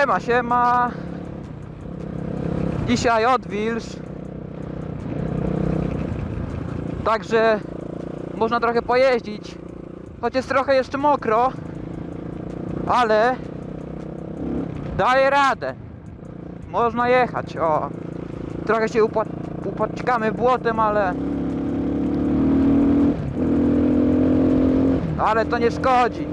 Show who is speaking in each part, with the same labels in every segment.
Speaker 1: Siema, siema. Dzisiaj odwilż. Także można trochę pojeździć. Choć jest trochę jeszcze mokro. Ale daje radę. Można jechać. O. Trochę się upaćkamy błotem, ale ale to nie szkodzi.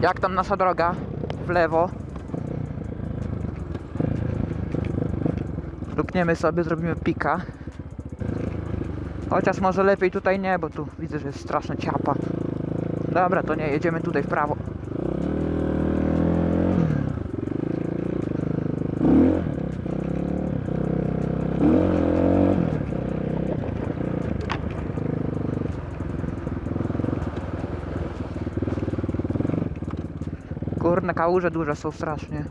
Speaker 1: Jak tam nasza droga? W lewo. Lukniemy sobie, zrobimy pika. Chociaż może lepiej tutaj nie, bo tu widzę, że jest straszna ciapa. Dobra, to nie, jedziemy tutaj w prawo. Kurde, kałuże duże są strasznie.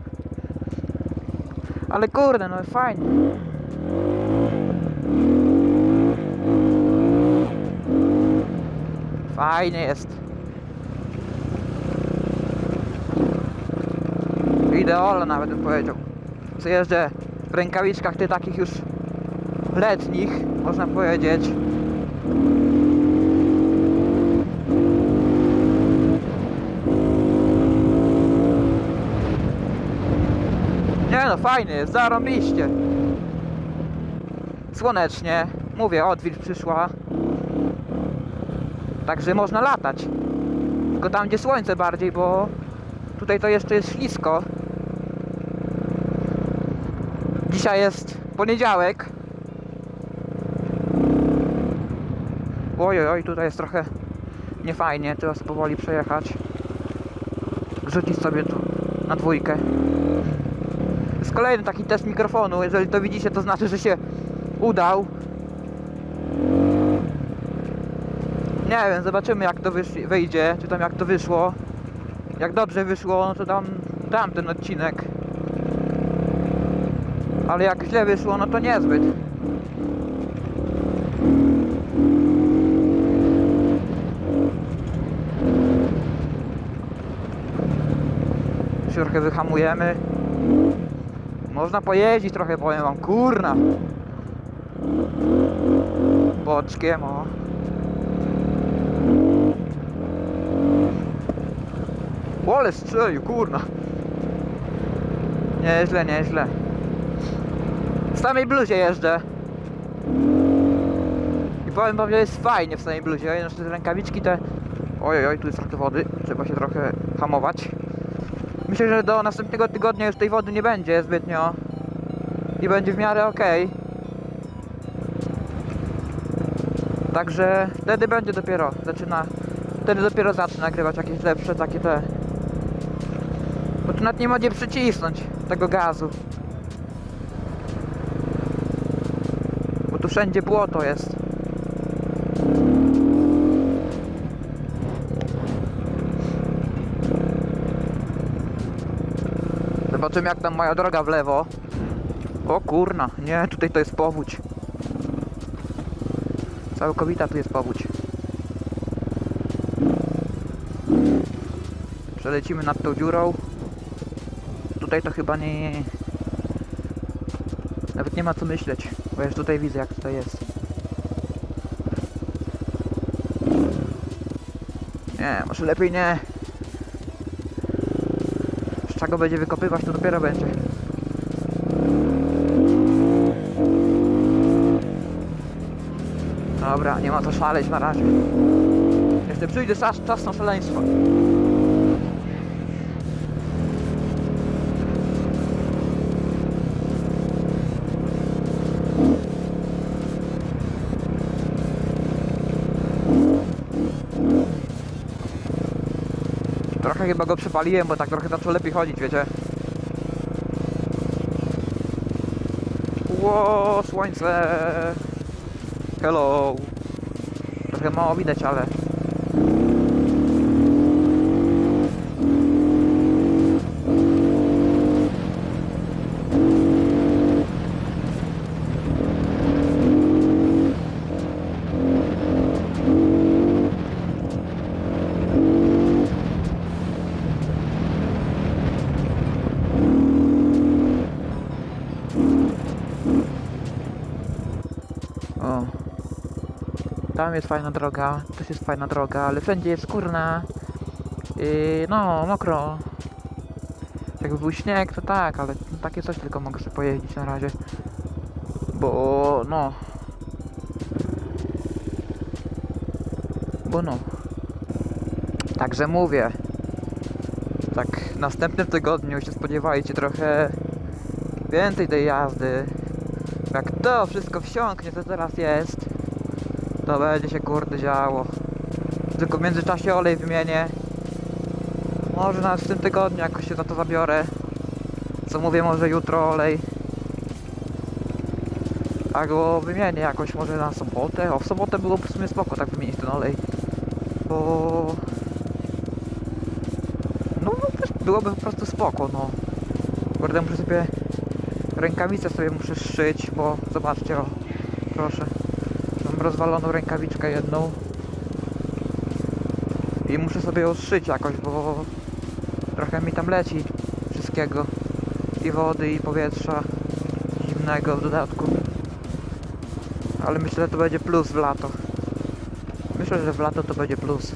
Speaker 1: Ale kurde, no fajnie. Fajnie jest. Idealne nawet bym powiedział. Co jeżdżę w rękawiczkach ty takich już letnich, można powiedzieć. Nie no, jest, zarąbiście. Słonecznie. Mówię, odwilż przyszła. Także można latać. Tylko tam, gdzie słońce bardziej, bo tutaj to jeszcze jest ślisko. Dzisiaj jest poniedziałek. Oj, oj, tutaj jest trochę niefajnie. Sobie powoli przejechać. Rzucić sobie tu na dwójkę. Jest kolejny taki test mikrofonu. Jeżeli to widzicie, to znaczy, że się udał. Nie wiem, zobaczymy jak to wyjdzie, czy tam jak to wyszło. Jak dobrze wyszło, no to dam, dam ten odcinek. Ale jak źle wyszło, no to niezbyt. Trochę wyhamujemy. Można pojeździć trochę, powiem wam, kurna. Boczkiem, o. Ole strzelił, kurna. Nieźle, nieźle. W samej bluzie jeżdżę. I powiem wam, że jest fajnie w samej bluzie. Jeszcze te rękawiczki te... Oj, oj, tu jest trochę wody. Trzeba się trochę hamować. Myślę, że do następnego tygodnia już tej wody nie będzie zbytnio. I będzie w miarę ok. Także wtedy będzie dopiero zaczyna. Wtedy dopiero zacznę nagrywać jakieś lepsze takie te. Bo tu nawet nie ma gdzie przycisnąć tego gazu. Bo tu wszędzie błoto jest. Zobaczymy jak tam moja droga w lewo. O kurna, nie, tutaj to jest powódź. Całkowita tu jest powódź. Przelecimy nad tą dziurą. Tutaj to chyba nie... Nawet nie ma co myśleć, bo już tutaj widzę jak tutaj jest. Nie, może lepiej nie. Z czego będzie wykopywać, to dopiero będzie. Dobra, nie ma co szaleć na razie. Jeszcze przyjdzie czas, czas na szaleństwo. Trochę chyba go przypaliłem, bo tak trochę zaczął lepiej chodzić, wiecie. Ło, słońce! Hello! Trochę mało widać, ale... tam jest fajna droga, też jest fajna droga, ale wszędzie jest kurna. Yy, no, mokro. Jakby był śnieg, to tak, ale takie coś tylko mogę sobie pojeździć na razie. Bo no. Bo no. Także mówię. Tak, w następnym tygodniu się spodziewajcie trochę więcej tej jazdy. Jak to wszystko wsiąknie, co teraz jest, to będzie się kurde działo. Tylko w międzyczasie olej wymienię. Może nawet w tym tygodniu jakoś się za to zabiorę. Co mówię, może jutro olej. A go wymienię jakoś może na sobotę. O, w sobotę byłoby w sumie spoko tak wymienić ten olej. Bo... No, no też byłoby po prostu spoko, no. Kurde, muszę sobie... Rękawicę sobie muszę szyć, bo zobaczcie, o. Proszę. Mam rozwaloną rękawiczkę jedną. I muszę sobie ją zszyć jakoś, bo... Trochę mi tam leci wszystkiego. I wody, i powietrza. Zimnego w dodatku. Ale myślę, że to będzie plus w lato. Myślę, że w lato to będzie plus.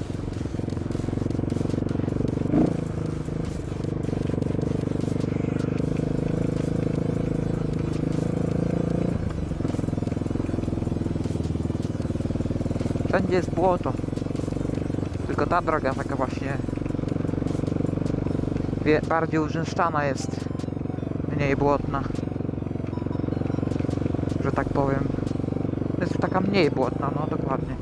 Speaker 1: Wszędzie jest błoto. Tylko ta droga taka właśnie bardziej urzęszczana jest. Mniej błotna. Że tak powiem. Jest taka mniej błotna, no dokładnie.